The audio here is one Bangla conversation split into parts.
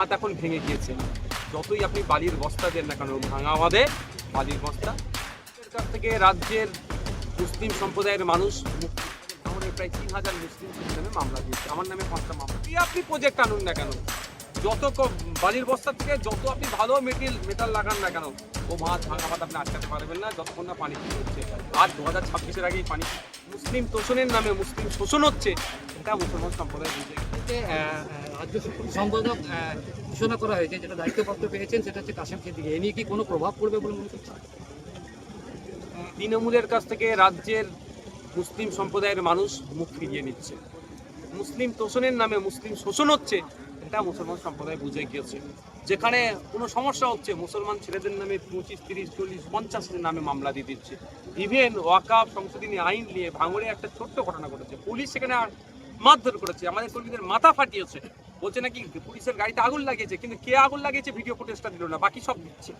হাত এখন ভেঙে গিয়েছে। যতই আপনি বালির বস্তা দেন না কেন, ভাঙা বাদে বালির বস্তা। এর কাছ থেকে রাজ্যের মুসলিম সম্প্রদায়ের মানুষ আমাদের প্রায় তিন হাজার মুসলিম নামে মামলা দিয়েছে। আমার নামে পাঁচটা মামলা। কি আপনি প্রজেক্ট আনুন না কেন? যত বালির বস্তা থেকে যত আপনি ভালো মেটেল মেটাল লাগান না কেন, ও মাছ, ভাঙা ভাত আপনি আটকাতে পারবেন না, যতক্ষণ না পানি হচ্ছে। আর দু হাজার ছাব্বিশের আগেই পানি মুসলিম তোষণের নামে মুসলিম শোষণ হচ্ছে, এটা মুসলমান সম্প্রদায় বুঝে। সম্পাদক ঘোষণা করা হয়েছে, যেটা দায়িত্বপ্রাপ্ত পেয়েছেন, সেটা হচ্ছে কাশেম সিদ্দিকি। এ নিয়ে কি কোনো প্রভাব পড়বে বলে মনে করছেন? তৃণমূলের কাছ থেকে রাজ্যের মুসলিম সম্প্রদায়ের মানুষ মুখ ফিরিয়ে নিচ্ছে। মুসলিম তোষণের নামে মুসলিম শোষণ হচ্ছে, এটা মুসলমান সম্প্রদায় বুঝে গিয়েছে। যেখানে কোনো সমস্যা হচ্ছে, মুসলমান ছেলেদের নামে পঁচিশ, তিরিশ, চল্লিশ, পঞ্চাশের নামে মামলা দিয়ে দিচ্ছে। ইভেন ওয়াকাফ সংশোধনী আইন নিয়ে ভাঙড়ে একটা ছোট্ট ঘটনা ঘটেছে। পুলিশ সেখানে মারধর করেছে। আমাদের কর্মীদের মাথা ফাটিয়েছে। বলছে নাকি পুলিশের গাড়িতে আগুন লাগিয়েছে, কিন্তু কে আগুন লাগিয়েছে ভিডিও ফুটেজটা দিল না, বাকি সব দিচ্ছে।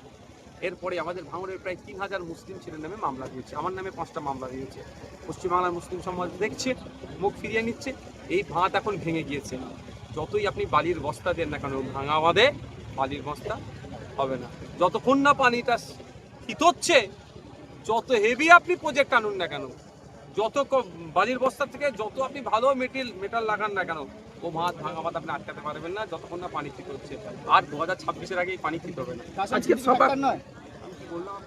এরপরে আমাদের ভাঙড়ের প্রায় তিন হাজার মুসলিম ছেলের নামে মামলা দিয়েছে। আমার নামে পাঁচটা মামলা দিয়েছে। পশ্চিমবাংলার মুসলিম সমাজ দেখছে, মুখ ফিরিয়ে নিচ্ছে, এই ভাঁত এখন ভেঙে গিয়েছে। যতই আপনি বালির বস্তা দেন না কেন, ভাঙা বাদে বালির বস্তা হবে না। যতক্ষণ না পানিটা শীতচ্ছে যত হেভি আপনি প্রজেক্ট আনুন না কেন যত বালির বস্তা থেকে যত আপনি ভালো মেটেল মেটাল লাগান না কেন ও মাছ ভাঙা ভাত আপনি আটকাতে পারবেন না যতক্ষণ না পানি ঠিক হচ্ছে। আর দু হাজার ছাব্বিশের আগেই পানি ঠিক হবে না। আজকে সরকার নয়? আমি বললাম?